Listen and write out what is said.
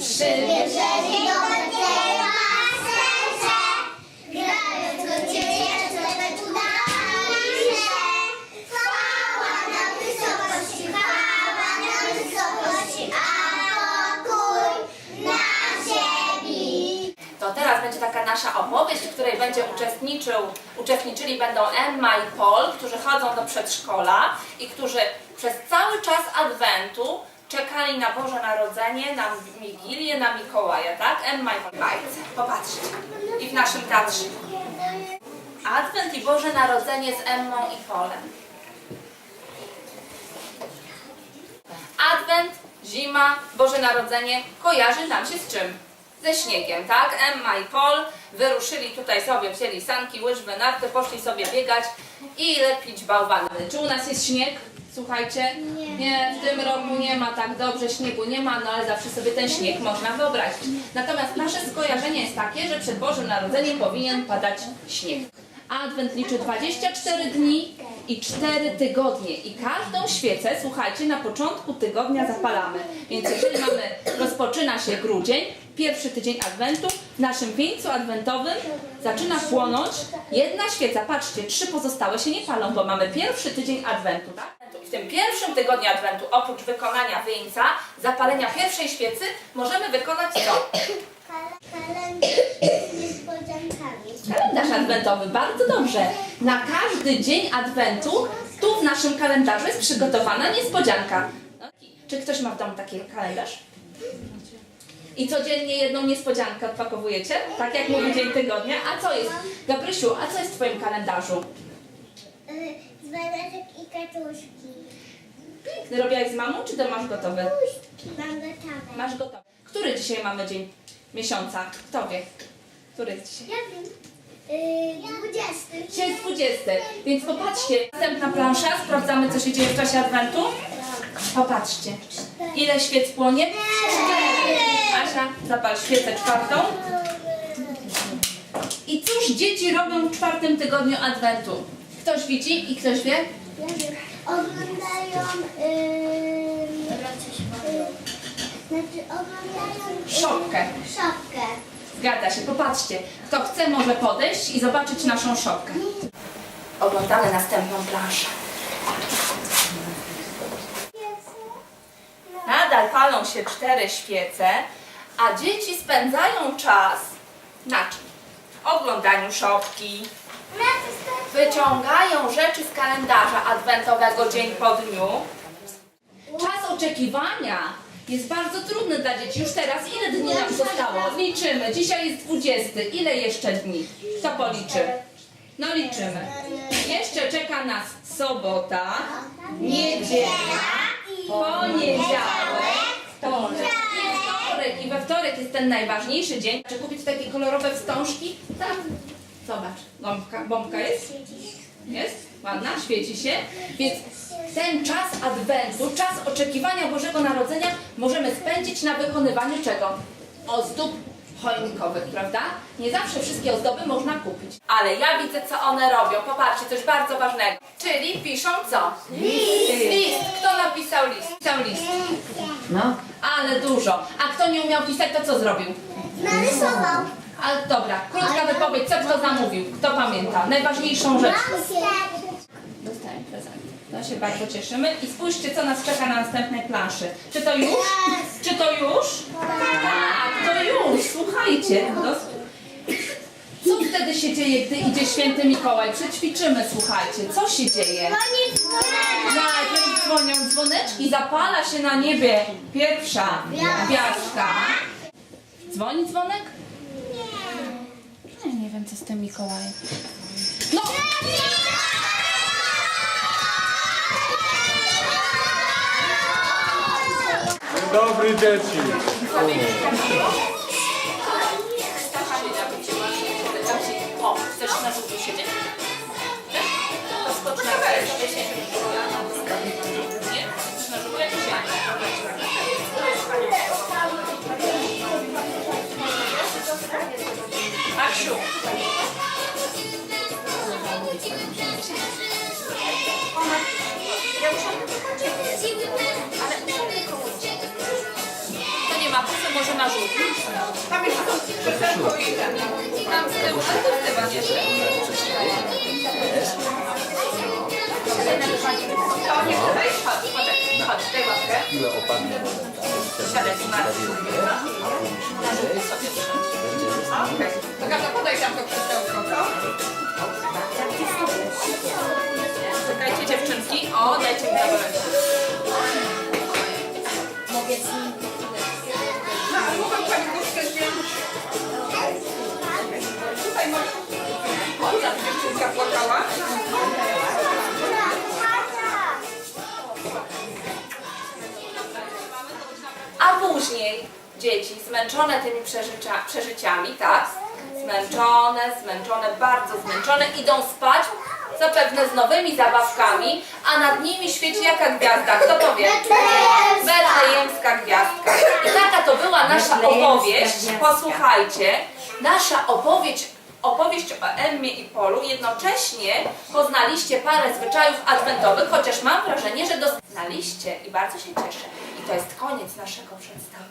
Przybierzeli do Betleja serce, grając go dziecięce udali się. Chwała na wysokości, chwała na wysokości, a pokój na ziemi. To teraz będzie taka nasza opowieść, w której będzie uczestniczył, uczestniczyli będą Emma i Paul, którzy chodzą do przedszkola i którzy przez cały czas Adwentu czekali na Boże Narodzenie, na Wigilię, na Mikołaja, tak? I Paul. Bajce, popatrzcie. I w naszym teatrze. Adwent i Boże Narodzenie z Emmą i Polem. Adwent, zima, Boże Narodzenie kojarzy nam się z czym? Ze śniegiem, tak? Emma i Paul wyruszyli tutaj sobie, wzięli sanki, łyżwy, narty, poszli sobie biegać i lepić bałwany. Czy u nas jest śnieg? Słuchajcie? Nie. w tym roku nie ma tak dobrze, śniegu nie ma, no ale zawsze sobie ten śnieg można wyobrazić. Natomiast nasze skojarzenie jest takie, że przed Bożym Narodzeniem powinien padać śnieg. Adwent liczy 24 dni i 4 tygodnie i każdą świecę, słuchajcie, na początku tygodnia zapalamy. Więc jeżeli mamy, rozpoczyna się grudzień, pierwszy tydzień Adwentu, w naszym wieńcu adwentowym zaczyna płonąć jedna świeca. Patrzcie, trzy pozostałe się nie palą, bo mamy pierwszy tydzień Adwentu, tak? W tym pierwszym tygodniu Adwentu, oprócz wykonania wieńca, zapalenia pierwszej świecy, możemy wykonać co? Kalendarz z niespodziankami. Kalendarz adwentowy, bardzo dobrze. Na każdy dzień adwentu tu w naszym kalendarzu jest przygotowana niespodzianka. No, Czy ktoś ma w domu taki kalendarz? I codziennie jedną niespodziankę odpakowujecie? Tak jak mówi dzień tygodnia. A co jest? Gabrysiu, a co jest w Twoim kalendarzu? Y, Dzwoneczek i kaczuszki. Piękny. Robiłaś z mamą, czy to masz gotowy? Mam gotowe. Masz gotowy. Który dzisiaj mamy dzień miesiąca? Kto wie? Który jest dzisiaj? Ja wiem. Yy, 20. Dzisiaj jest 20, więc popatrzcie. Następna plansza, sprawdzamy co się dzieje w czasie Adwentu. Popatrzcie. Ile świec płonie? Cztery. Asia, zapal świecę czwartą. I cóż dzieci robią w czwartym tygodniu Adwentu? Ktoś widzi i ktoś wie? Ja wiem. Oglądają. Yy, yy, znaczy oglądają. yy, Szopkę. Szopkę. Zgadza się, popatrzcie. Kto chce może podejść i zobaczyć naszą szopkę. Oglądamy następną planszę. Nadal palą się cztery świece, a dzieci spędzają czas na czym? Oglądaniu szopki, wyciągają rzeczy z kalendarza adwentowego dzień po dniu. Czas oczekiwania jest bardzo trudny dla dzieci. Już teraz ile dni nam zostało? Liczymy. Dzisiaj jest 20. Ile jeszcze dni? Kto policzy? No liczymy. Jeszcze czeka nas sobota, niedziela, poniedziałek, wtorek i wtorek. I we wtorek jest ten najważniejszy dzień. Czy kupić takie kolorowe wstążki? Tak. Zobacz. Bombka, bombka jest? Jest? Ładna? Świeci się. Więc ten czas Adwentu, czas oczekiwania Bożego Narodzenia możemy spędzić na wykonywaniu czego? Ozdób choinkowych, prawda? Nie zawsze wszystkie ozdoby można kupić. Ale ja widzę, co one robią. Popatrzcie, coś bardzo ważnego. Czyli piszą co? List. List. Kto napisał list? Pisał list. No, ale dużo. A kto nie umiał pisać, to co zrobił? Narysował. Ale dobra, krótka wypowiedź, co kto zamówił? Kto pamięta? Najważniejszą rzecz. Dostałem prezent. No się bardzo cieszymy. I spójrzcie, co nas czeka na następnej planszy. Czy to już? Czy to już? Tak, to już. Słuchajcie. No, co wtedy się dzieje, gdy idzie święty Mikołaj? Przećwiczymy, słuchajcie. Co się dzieje? Najpierw dzwonią dzwoneczki, zapala się na niebie pierwsza gwiazdka. Dzwoni dzwonek? Nie. Nie wiem, co z tym Mikołajem. No! Dobry dzieci. O, chcesz na siedzieć? To skocz na Asiu. Ja to nie ma, co możemy na dół. Tam są krzesełko i ten. Tam z tyłu, ale to tyłu jeszcze. To nie chce wejść? Chodź, chodź, chodź, daj łapkę. Ile opadnie Siadaj, Marcin. A później dzieci zmęczone tymi przeżycia, przeżyciami, tak? Zmęczone, zmęczone, bardzo zmęczone, idą spać, zapewne z nowymi zabawkami, a nad nimi świeci jaka gwiazda? Kto powie? Betlejemska gwiazdka. I taka to była nasza opowieść. Posłuchajcie, nasza opowieść, opowieść o Emmie i Polu. Jednocześnie poznaliście parę zwyczajów adwentowych, chociaż mam wrażenie, że doskonaliście i bardzo się cieszę. I to jest koniec naszego przedstawienia.